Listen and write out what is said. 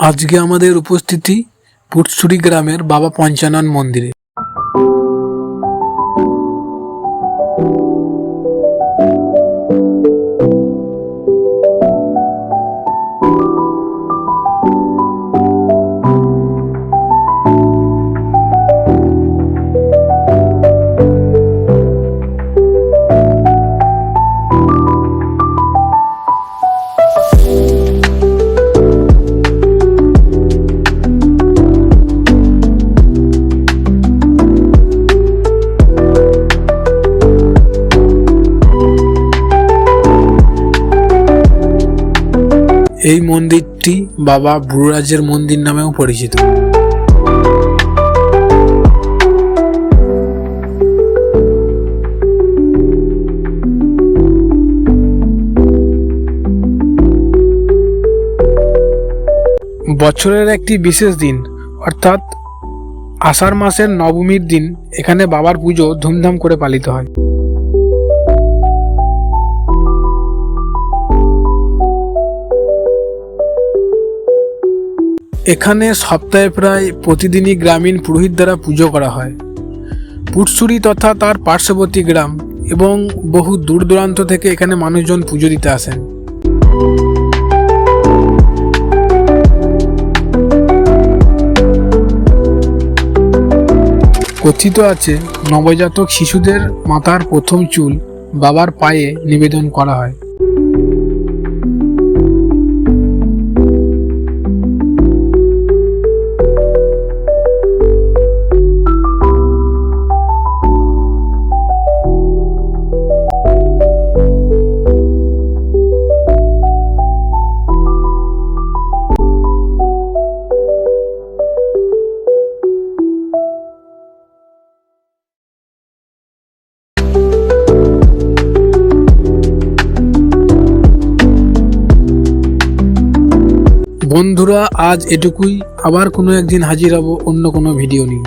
আজকে আমাদের উপস্থিতি পুটসুরি গ্রামের বাবা পঞ্চানন মন্দিরে। এই মন্দিরটি বাবা বুড়ারাজের মন্দির নামেও পরিচিত। বছরের একটি বিশেষ দিন, অর্থাৎ আষাঢ় মাসের নবমীর দিন, এখানে বাবার পুজো ধুমধাম করে পালিত হয়। এখানে সপ্তাহে প্রায় প্রতিদিনই গ্রামীণ পুরোহিত দ্বারা পুজো করা হয়। পুটসুরি তথা তার পার্শ্ববর্তী গ্রাম এবং বহু দূর দূরান্ত থেকে এখানে মানুষজন পুজো দিতে আসেন। কথিত আছে, নবজাতক শিশুদের মাথার প্রথম চুল বাবার পায়ে নিবেদন করা হয়। বন্ধুরা আজ এটুকুই। আবার কোনো একদিন হাজির হব অন্য কোনো ভিডিও নিয়ে।